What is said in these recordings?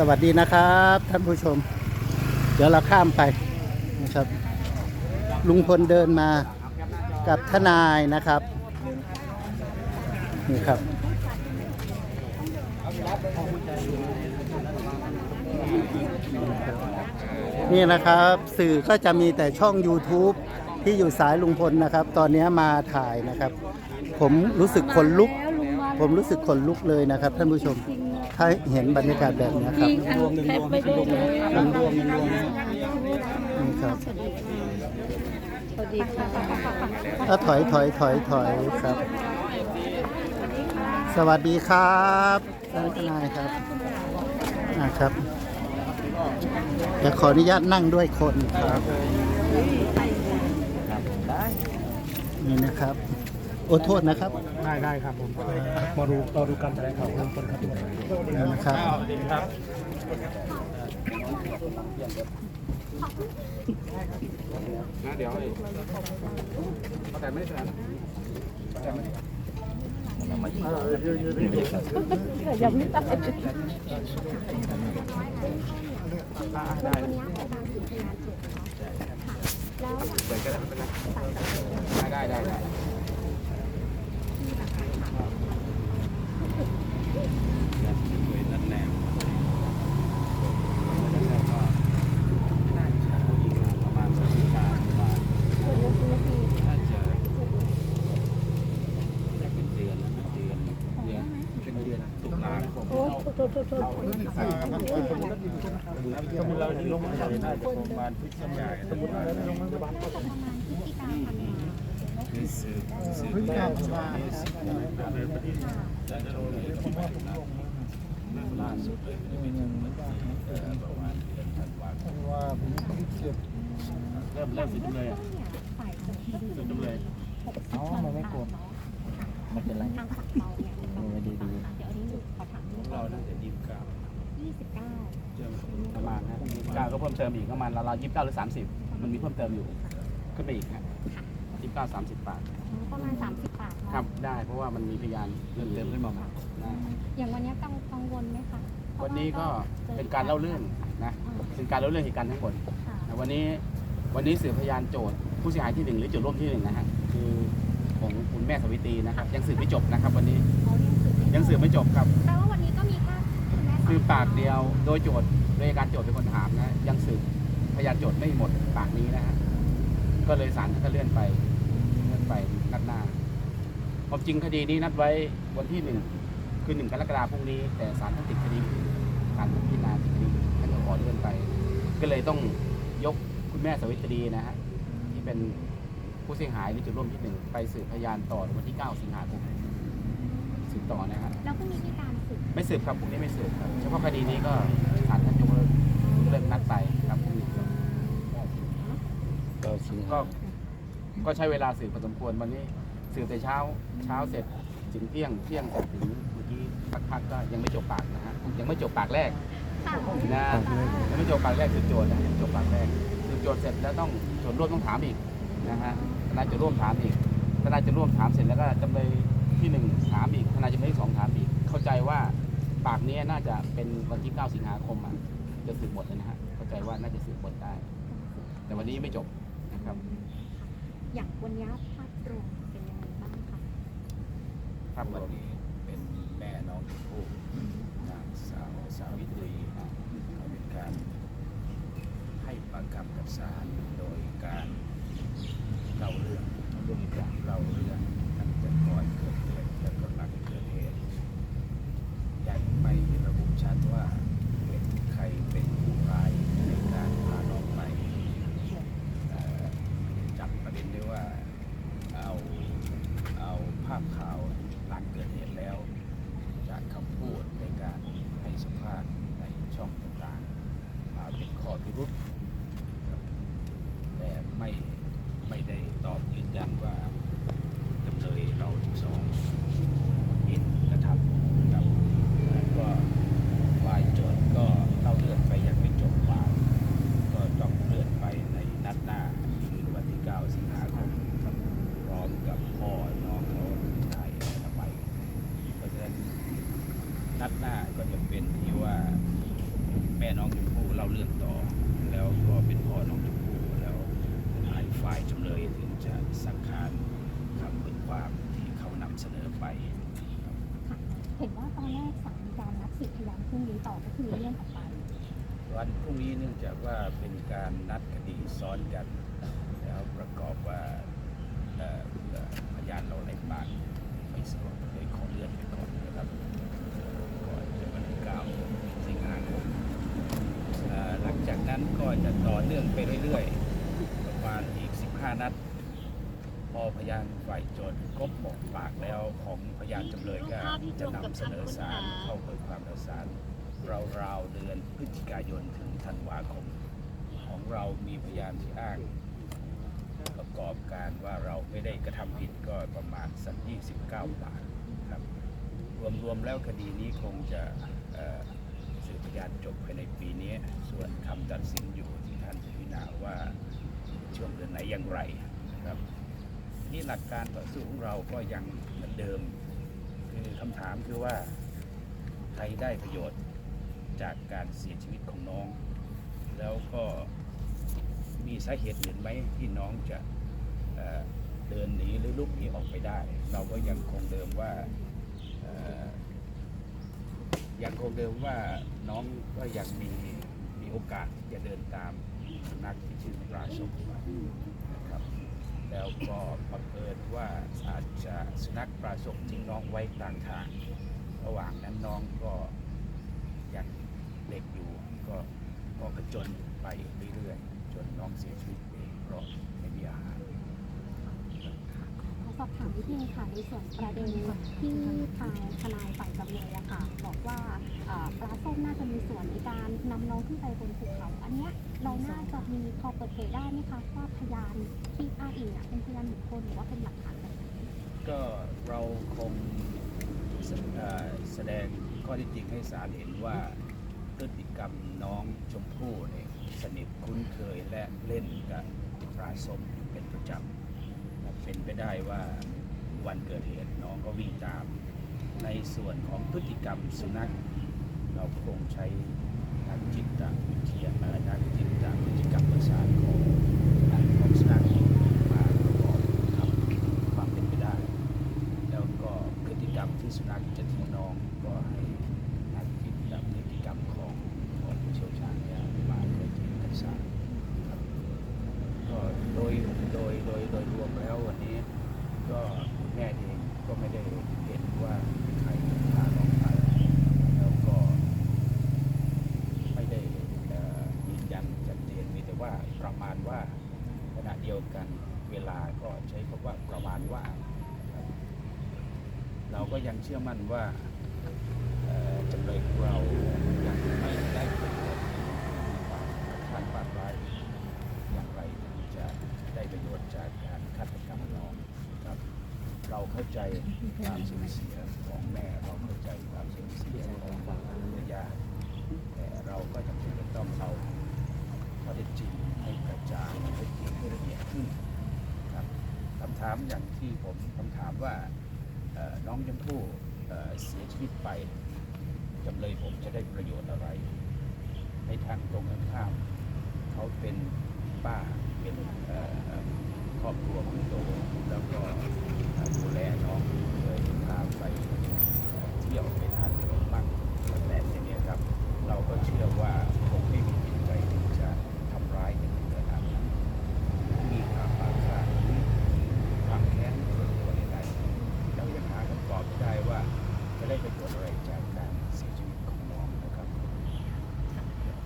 สวัสดีนะครับท่านผู้ชม เดี๋ยวเราข้ามไปนะครับ ลุงพลเดินมากับทนายนะครับ นี่ครับ นี่นะครับสื่อก็จะมีแต่ช่อง YouTube ที่อยู่สายลุงพลนะครับ ตอนนี้มาถ่ายนะครับ ผมรู้สึกขนลุก ผมรู้สึกขนลุกเลยนะครับท่านผู้ชม ถ้าเห็นบรรยากาศแบบนี้ครับรวมแคปไปได้เลยรวมรวมรวมนี่ครับสวัสดีค่ะถ้าถอยถอยถอยถอยครับ สวัสดีครับท่านทนายครับนะครับจะขออนุญาตนั่งด้วยคนครับนี่นะครับ โอ้โทษนะครับได้ได้ครับผมมาดูเราดูกันอะไรครับคนครับนี่นะครับนะเดี๋ยวแต่ไม่ได้แถลงยังไม่ตายได้ได้ได้ โอ้โทษโทษโทษ เริ่ม เริ่มสิจำเลยอะสิจำเลยอ๋อมันไม่กดมันเป็นไรเออดีดีเราน่าจะยี่สิบเก้าประมาณนะยี่สิบเก้าก็เพิ่มเติมอีกประมาณเราวๆยี่สิบเก้าหรือสามสิบมันมีเพิ่มเติมอยู่ขึ้นไปอีกฮะ ยี่สิบเก้าสามสิบบาท ประมาณ 30 บาทเนอะครับได้เพราะว่ามันมีพยานเพิ่มเติมขึ้นมาใหม่นะอย่างวันนี้กังกังวลไหมคะเพราะวันนี้ก็เป็นการเล่าเรื่องนะเป็นการเล่าเรื่องเหตุการณ์ทั้งหมด ค่ะนะวันนี้วันนี้สืบพยานโจทย์ผู้เสียหายที่หนึ่งหรือโจทย์ร่วมที่หนึ่งนะฮะคือของคุณแม่สวิตรีนะครับ ยังสืบไม่จบนะครับ วันนี้เขาเรียกสืบยังสืบไม่จบครับแปลว่าวันนี้ก็มีแค่คุณแม่คือปากเดียวโดยโจทย์โดยการโจทย์เป็นคนถามนะยังสืบพยานโจทย์ไม่หมดปากนี้นะฮะก็เลยศาลท่านก็เลื่อนไปเลื่อน ไปนัดหน้าความจริงคดีนี้นัดไว้วันที่หนึ่งคือหนึ่งกรกฎาคมพรุ่งนี้ แต่ศาลท่านติดคดีอื่นศาลพิจารณาติดคดีอื่นท่านก็ขอเลื่อนไป ก็เลยต้องยกคุณแม่สวิตรีนะฮะที่เป็นผู้เสียหายหรือจุดร่วมที่หนึ่งไปสืบพยานต่อวันที่ 9 สิงหาคมสืบต่อนะฮะแล้วพรุ่งนี้มีการสืบไม่สืบครับพรุ่งนี้ไม่สืบครับเฉพาะคดีนี้ก็ศาลท่านยกเลิกเลิกนัดไปครับพรุ่งนี้ก็ก็ ก็ใช้เวลาสืบพอสมควรวันนี้สืบแต่เช้าเช้าเสร็จถึงเที่ยงเที่ยงเสร็จถึงเมื่อกี้พักๆก็ยังไม่จบปากนะฮะยังไม่จบปากแรกค่ะนะยังไม่จบปากแรกคือโจทย์นะยังไม่จบปากแรกคือโจทย์เสร็จแล้วต้องโจทย์ร่วมต้องถามอีกนะฮะทนายจะร่วมถามอีกทนายจะร่วมถามเสร็จแล้วก็จำเลยที่หนึ่งถามอีกทนายจำเลยที่สองถามอีก เข้าใจว่าปากนี้น่าจะเป็นวันที่ 9 สิงหาคมอะจะสืบหมดเลยนะฮะเข้าใจว่าน่าจะสืบหมดได้ แต่วันนี้ไม่จบนะครับ อย่างวันนี้ภาพรวมเป็นยังไงบ้างคะภาพรวันนี้เป็นแม่น้องชมพู่นางสาวสาวิตรีเป็นการให้ปากคำกับศาลโดยการเล่าเรื่องเรื่องจากเล่าเรื่องตั้งแต่ก่อนเกิดเหตุแล้วก็หลังเกิดเหตุยังไม่ระบุชัดว่าเป็นใครเป็นผู้ร้ายในการพาน้องไปเอ่อจับประเด็นได้ว่าเอาเอาภาพข่าวหลังเกิดเหตุแล้ว จากคำพูดในการให้สัมภาษณ์ในช่องต่างๆมาเป็นข้อพิรุษครับแต่ไม่ไม่ได้ตอบยืนยันว่าจำเลยเราทั้งสองผิดกระทำนะครับแล้วก็ฝ่ายโจทย์ก็เล่าเรื่องไปยังไม่จบความก็ต้องเลื่อนไปในนัดหน้าคือวันที่ 9 สิงหาคมครับพร้อมกับพ่อน้องเขาถ่ายอไป เพราะฉะ นัดหน้าก็จะเป็นที่ว่าแม่น้องชมพู่เล่าเรื่องต่อ แล้วก็เป็นพ่อน้องชมพู่แล้วทางฝ่ายจำเลยถึงจะสักคานคำเบิกความที่เขานำเสนอไปค่ะเห็นว่าตอนแรกศาลมีการนัดสืบพยานพรุ่งนี้ต่อก็คือเลื่อนออกไป วันพรุ่งนี้เนื่องจากว่าเป็นการนัดคดีซ้อนกัน แล้วประกอบว่าพยานเราในปากไม่สะดวกเลยขอเลื่อนไปก่อนนะครับก่อนจะวันที่เก้า สิงหาคมอ่อหลังจากนั้นก็จะต่อเนื่องไปเรื่อยๆ ประมาณอีก 15 นัด พอพยานฝ่ายโจทย์ครบหมดปากแล้วของพยานจำเลยก็จะนำเสนอศาลเข้าเปิดความต่อศาลราวๆเดือนพฤศจิกายนถึงธันวาคม ของเรามีพยานที่อ้าง ประกอบการว่าเราไม่ได้กระทำผิดก็ประมาณสัก29ปากครับ รวมๆแล้วคดีนี้คงจะสืบพยานจบภายในปีนี้ ส่วนคำตัดสินอยู่ที่ท่านพิจารณาว่าช่วงเดือนไหนอย่างไรนะครับนี่หลักการต่อสู้ของเราก็ยังเหมือนเดิม คือคำถามคือว่าใครได้ประโยชน์จากการเสียชีวิตของน้อง แล้วก็มีสาเหตุอื่นไหมที่น้องจะเดินหนีหรือลุกหนีออกไปได้ เราก็ยังคงเดิมว่า ยังคงเดิมว่าน้องก็ยังมีมีโอกาสที่จะเดินตามสุนัขที่ชื่อปลาชกนะครับ แล้วก็บังเอิญว่าอาจจะสุนัขปลาชกทิ้งน้องไว้กลางทาง ระหว่างนั้นน้องก็ยังเด็กอยู่ก็ก็กระจนไปเรื่อยๆจนน้องเสียชีวิตเองเพราะไม่มีอาหาร ข อบถามนิดนึงค่ะในส่วนประเด็นที่ทางทนายฝ่ายจำเลยอะค่ะ บอกว่าเอ่อปลาส้มน่าจะมีส่วนในการนำน้องขึ้นไปบนภูเขา อันเนี้ยเราน่าจะมีพอเปิดเผยได้ไหมคะว่าพยานที่อ้างอิงอะเป็นพยานบุคคลหรือว่าเป็นหลักฐานแบบไหนก็เราคงแสเอ่อแสดงข้อเที่จริงให้ศาลเห็นว่าพฤติกรรมน้องชมพู่เนี่ยสนิทคุ้นเคยและเล่นกับปลาส้มอยู่เป็นประจำ เป็นไปได้ว่าวันเกิดเหตุน้องก็วิ่งตาม ในส่วนของพฤติกรรมสุนัข เราคงใช้นักจิตวิทยาเอ่อนักจิตพฤติกรรมประสาทของของสุนัขมาประกอบทำความเป็นไปได้ แล้วก็พฤติกรรมที่สุนัขจะทิ้งน้องก็ให้นักจิตพฤติกรรมของของผู้เชี่ยวชาญเนี่ยมาเพื่อที่จะสร้างครับก็โดยโดยโดยโดยรวมแล้ววันนี้ก็คุณแม่เองก็ไม่ได้เห็นว่าใครพาน้องไปแล้วก็ ไม่ได้เอ่อยืนยันชัดเจนมีแต่ว่าประมาณว่าขณะเดียวกันเวลาก็ใช้คำว่าประมาณว่าครับ เชื่อมั่นว่าจำเลยของเรายังไม่ได้ประโยชน์การปาดร้ายอย่างไรถึงจะได้ประโยชน์จากการฆาตกรรมน้องครับเราเข้าใจความสูญเสียของแม่เราเข้าใจความสูญเสียของญาติแต่เราก็จำเป็นต้องเอาข้อเท็จจริงให้กระจ่างข้เท็จจริงให้ละเอียดขึ้นครับคำถามอย่างที่ผมคำถามว่า น้องชมพู่เสียชีวิตไปจำเลยผมจะได้ประโยชน์อะไร ในทางตรงกันข้าม เขาเป็นป้าเป็นครอบครัวของตัวก็เอ่อดูแลน้องเคยพาไปเอ่อเที่ยวไปทานขนมปังแบบอย่างเนี้ยครับ เราก็เชื่อว่าคงไม่มีจิตใจที่จะทำร้ายกันถึงขนาดนั้นมีความปาฆาตหรือความแค้นส่วนตัวใดๆเรายังหาคำตอบไม่ได้ว่าจะได้ ประโยชน์อะไรจากการเสียชีวิตของน้องนะครับ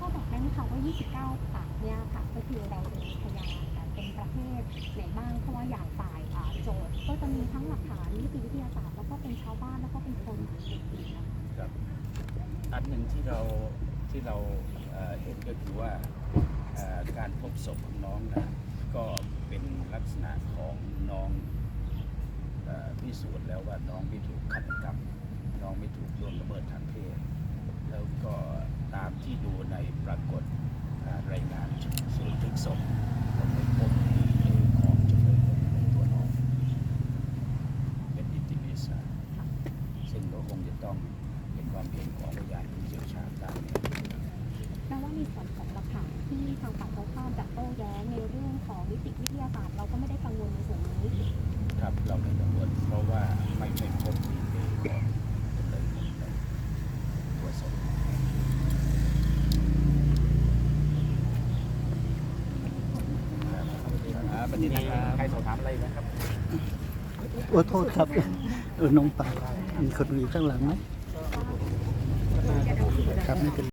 ก็บอกได้ไหมคะว่า 29ปากเนี่ยค่ะก็คือเราเป็นพยานแต่เป็นประเภทไหนบ้างเพราะว่าอย่างฝ่ายอ่าโจทย์ก็จะมีทั้งหลักฐานนิติวิทยาศาสตร์แล้วก็เป็นชาวบ้านแล้วก็เป็นคนอื่นๆนะคะครับอันหนึ่งที่เราที่เราเอ่อเห็นก็คือว่าเอ่อการพบศพของน้องนะก็เป็นลักษณะของน้องเอ่อพิสูจน์แล้วว่าน้องไม่ถูกฆาตกรรม น้องไม่ถูกล่วงละเมิดทางเพศ แล้วก็ตามที่ดูในปรากฏรายงานสูตรทึกศพก็ไม่พ อย่ายครับขอโทษครับเออน้องปามีคนอยู่ข้างหลังไหมครับไม่เป็น